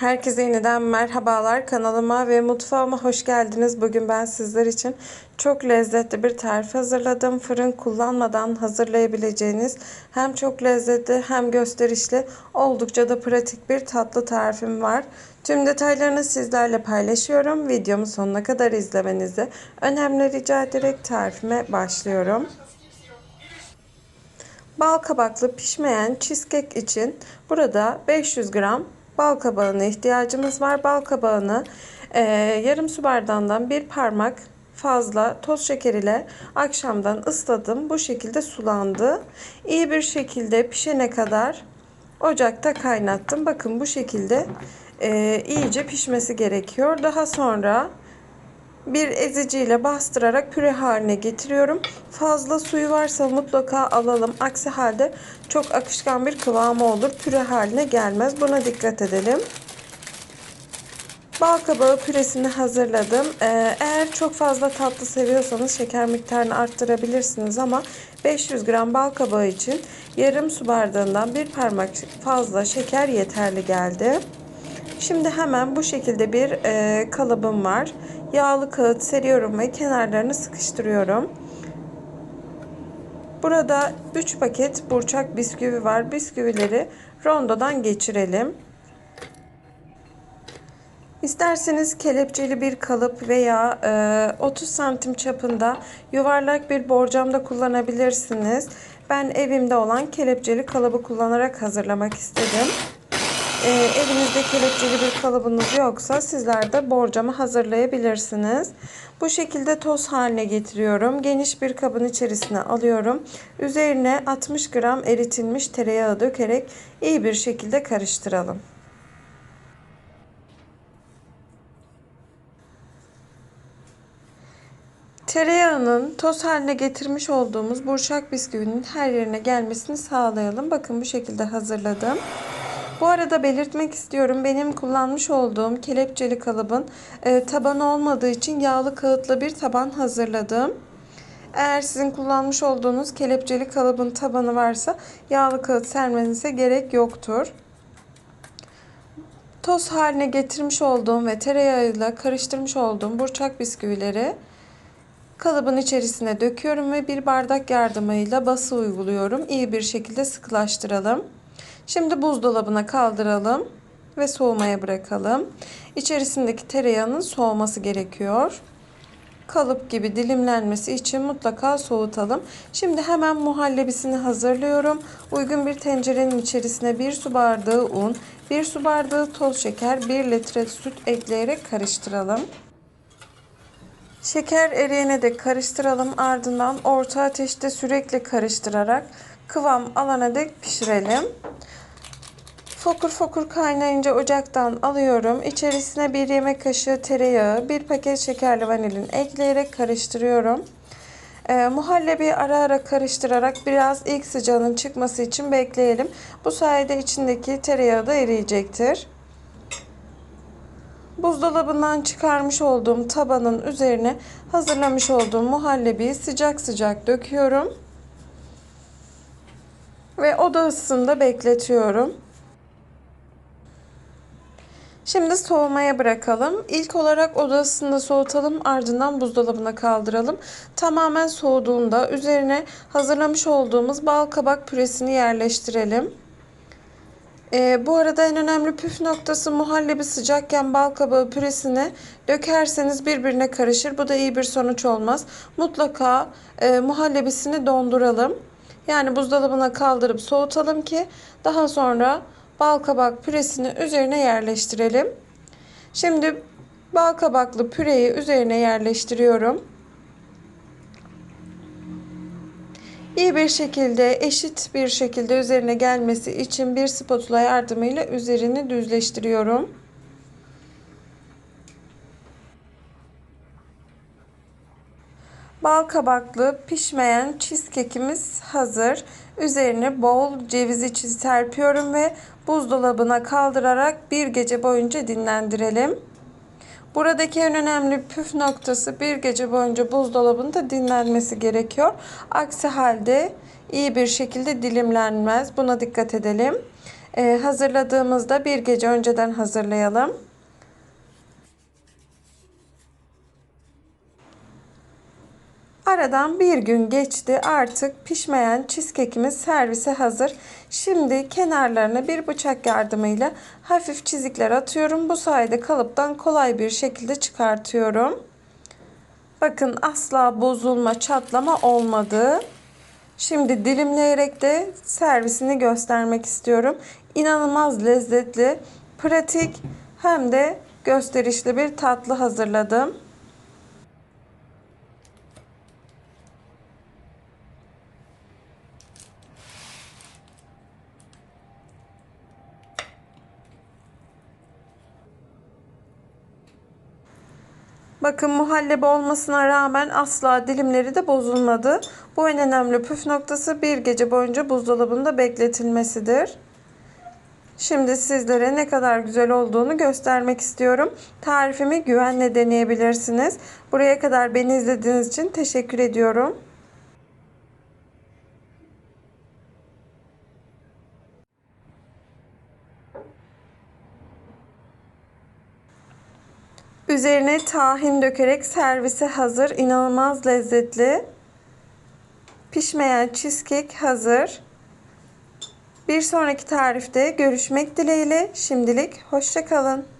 Herkese yeniden merhabalar. Kanalıma ve mutfağıma hoş geldiniz. Bugün ben sizler için çok lezzetli bir tarif hazırladım. Fırın kullanmadan hazırlayabileceğiniz hem çok lezzetli hem gösterişli oldukça da pratik bir tatlı tarifim var. Tüm detaylarını sizlerle paylaşıyorum. Videomu sonuna kadar izlemenizi önemli rica ederek tarifime başlıyorum. Bal kabaklı pişmeyen cheesecake için burada 500 gram bal kabağına ihtiyacımız var. Bal kabağını e, yarım su bardağından bir parmak fazla toz şeker ile akşamdan ısladım. Bu şekilde sulandı. İyi bir şekilde pişene kadar ocakta kaynattım. Bakın bu şekilde e, iyice pişmesi gerekiyor. Daha sonra bir eziciyle bastırarak püre haline getiriyorum. Fazla suyu varsa mutlaka alalım. Aksi halde çok akışkan bir kıvamı olur. Püre haline gelmez. Buna dikkat edelim. Bal kabağı püresini hazırladım. Ee, eğer çok fazla tatlı seviyorsanız şeker miktarını arttırabilirsiniz ama 500 gram bal kabağı için yarım su bardağından bir parmak fazla şeker yeterli geldi. Şimdi hemen bu şekilde bir e, kalıbım var. Yağlı kağıt seriyorum ve kenarlarını sıkıştırıyorum. Burada 3 paket burçak bisküvi var. Bisküvileri rondodan geçirelim. İsterseniz kelepçeli bir kalıp veya e, 30 santim çapında yuvarlak bir borcam da kullanabilirsiniz. Ben evimde olan kelepçeli kalıbı kullanarak hazırlamak istedim. E, evinizde kelepçeli bir kalıbınız yoksa sizler de borcamı hazırlayabilirsiniz. Bu şekilde toz haline getiriyorum. Geniş bir kabın içerisine alıyorum. Üzerine 60 gram eritilmiş tereyağı dökerek iyi bir şekilde karıştıralım. Tereyağının toz haline getirmiş olduğumuz burçak bisküvinin her yerine gelmesini sağlayalım. Bakın bu şekilde hazırladım. Bu arada belirtmek istiyorum benim kullanmış olduğum kelepçeli kalıbın e, tabanı olmadığı için yağlı kağıtla bir taban hazırladım. Eğer sizin kullanmış olduğunuz kelepçeli kalıbın tabanı varsa yağlı kağıt sermenize gerek yoktur. Toz haline getirmiş olduğum ve tereyağıyla karıştırmış olduğum burçak bisküvileri kalıbın içerisine döküyorum ve bir bardak yardımıyla bası uyguluyorum. İyi bir şekilde sıkılaştıralım. Şimdi buzdolabına kaldıralım ve soğumaya bırakalım. İçerisindeki tereyağının soğuması gerekiyor. Kalıp gibi dilimlenmesi için mutlaka soğutalım. Şimdi hemen muhallebisini hazırlıyorum. Uygun bir tencerenin içerisine 1 su bardağı un, 1 su bardağı toz şeker, 1 litre süt ekleyerek karıştıralım. Şeker eriyene de karıştıralım. Ardından orta ateşte sürekli karıştırarak kıvam alana dek pişirelim. Fokur fokur kaynayınca ocaktan alıyorum. İçerisine bir yemek kaşığı tereyağı, bir paket şekerli vanilin ekleyerek karıştırıyorum. E, muhallebi ara ara karıştırarak biraz ilk sıcağının çıkması için bekleyelim. Bu sayede içindeki tereyağı da eriyecektir. Buzdolabından çıkarmış olduğum tabanın üzerine hazırlamış olduğum muhallebiyi sıcak sıcak döküyorum. Ve oda ısısında bekletiyorum. Şimdi soğumaya bırakalım. İlk olarak oda ısısında soğutalım ardından buzdolabına kaldıralım. Tamamen soğuduğunda üzerine hazırlamış olduğumuz bal kabak püresini yerleştirelim. Ee, bu arada en önemli püf noktası muhallebi sıcakken bal kabağı püresini dökerseniz birbirine karışır. Bu da iyi bir sonuç olmaz. Mutlaka e, muhallebisini donduralım. Yani buzdolabına kaldırıp soğutalım ki daha sonra bal kabak püresini üzerine yerleştirelim. Şimdi bal kabaklı püreyi üzerine yerleştiriyorum. İyi bir şekilde eşit bir şekilde üzerine gelmesi için bir spatula yardımıyla üzerini düzleştiriyorum. Bal kabaklı pişmeyen cheesecake'imiz hazır. Üzerine bol ceviz içi serpiyorum ve buzdolabına kaldırarak bir gece boyunca dinlendirelim. Buradaki en önemli püf noktası bir gece boyunca buzdolabında dinlenmesi gerekiyor. Aksi halde iyi bir şekilde dilimlenmez. Buna dikkat edelim. Ee, hazırladığımızda bir gece önceden hazırlayalım. Aradan bir gün geçti. Artık pişmeyen cheesecake'imiz servise hazır. Şimdi kenarlarına bir bıçak yardımıyla hafif çizikler atıyorum. Bu sayede kalıptan kolay bir şekilde çıkartıyorum. Bakın asla bozulma, çatlama olmadı. Şimdi dilimleyerek de servisini göstermek istiyorum. İnanılmaz lezzetli, pratik hem de gösterişli bir tatlı hazırladım. Bakın muhallebi olmasına rağmen asla dilimleri de bozulmadı. Bu en önemli püf noktası bir gece boyunca buzdolabında bekletilmesidir. Şimdi sizlere ne kadar güzel olduğunu göstermek istiyorum. Tarifimi güvenle deneyebilirsiniz. Buraya kadar beni izlediğiniz için teşekkür ediyorum. Üzerine tahin dökerek servise hazır. İnanılmaz lezzetli. Pişmeyen cheesecake hazır. Bir sonraki tarifte görüşmek dileğiyle. Şimdilik hoşça kalın.